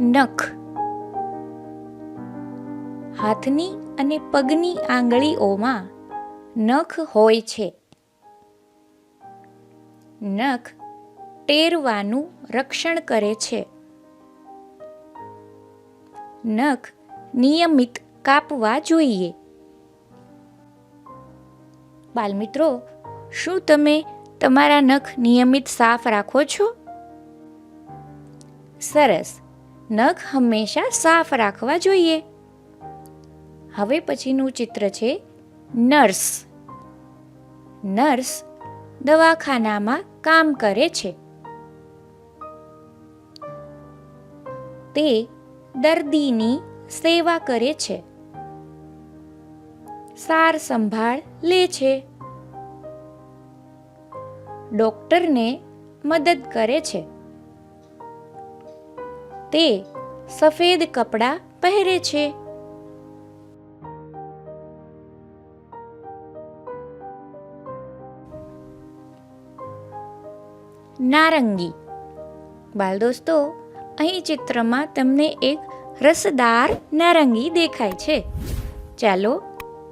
નખ. હાથની અને પગની આંગળીઓમાં નખ હોય છે. નખ ટેરવાનું રક્ષણ કરે છે. નખ નિયમિત કાપવા જોઈએ. બાલમિત્રો, શું તમે તમારા નખ નિયમિત સાફ રાખો છો? સરસ. નખ હંમેશા સાફ રાખવા જોઈએ. હવે પછીનું ચિત્ર છે નર્સ. નર્સ દવાખાનામાં કામ કરે છે. તે દર્દીની સેવા કરે છે. સાર સંભાળ લે છે. ડોક્ટરને મદદ કરે છે. તે સફેદ કપડાં પહેરે છે. નારંગી. બાલ દોસ્તો, અહીં ચિત્રમાં તમને એક રસદાર નારંગી દેખાય છે. ચાલો,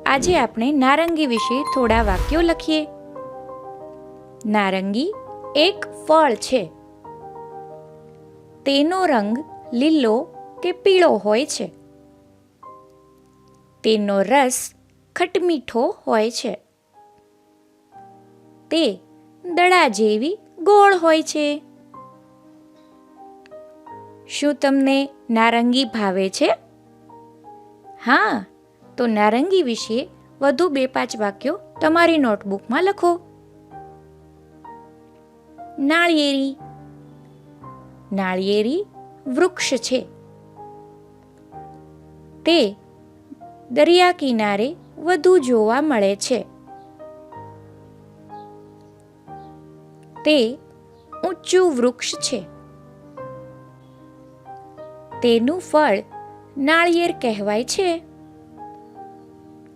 આજે આપણે નારંગી વિશે થોડા વાક્યો લખીએ. નારંગી એક ફળ છે. તેનો રંગ લીલો કે પીળો હોય છે. તેનો રસ ખટમીઠો હોય છે. તે દડા જેવી ગોળ હોય છે. શું તમને નારંગી ભાવે છે? હા, તો નારંગી વિશે વધુ બે પાંચ વાક્યો તમારી નોટબુકમાં લખો. નાળિયેરી નાળિયેરી વૃક્ષ છે. તે દરિયા કિનારે વધુ જોવા મળે છે. તે ઊંચું વૃક્ષ છે. તેનું ફળ નાળિયેર કહેવાય છે.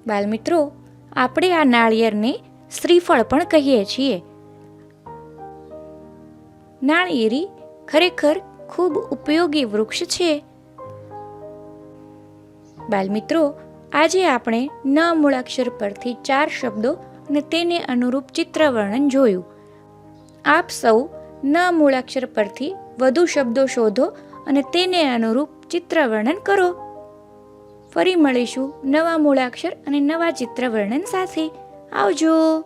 બાલમિત્રો, આપણે આ નાળિયેરને શ્રીફળ પણ કહીએ છીએ. નાળિયેરી ખરેખર ખૂબ ઉપયોગી વૃક્ષ છે. બાલમિત્રો, આજે આપણે ન મૂળાક્ષર પરથી ચાર શબ્દો અને તેને અનુરૂપ ચિત્ર વર્ણન જોયું. આપ સૌ ન મૂળાક્ષર પરથી વધુ શબ્દો શોધો અને તેને અનુરૂપ ચિત્ર વર્ણન કરો. ફરી મળીશું નવા મૂળાક્ષર અને નવા ચિત્ર વર્ણન સાથે. આવજો.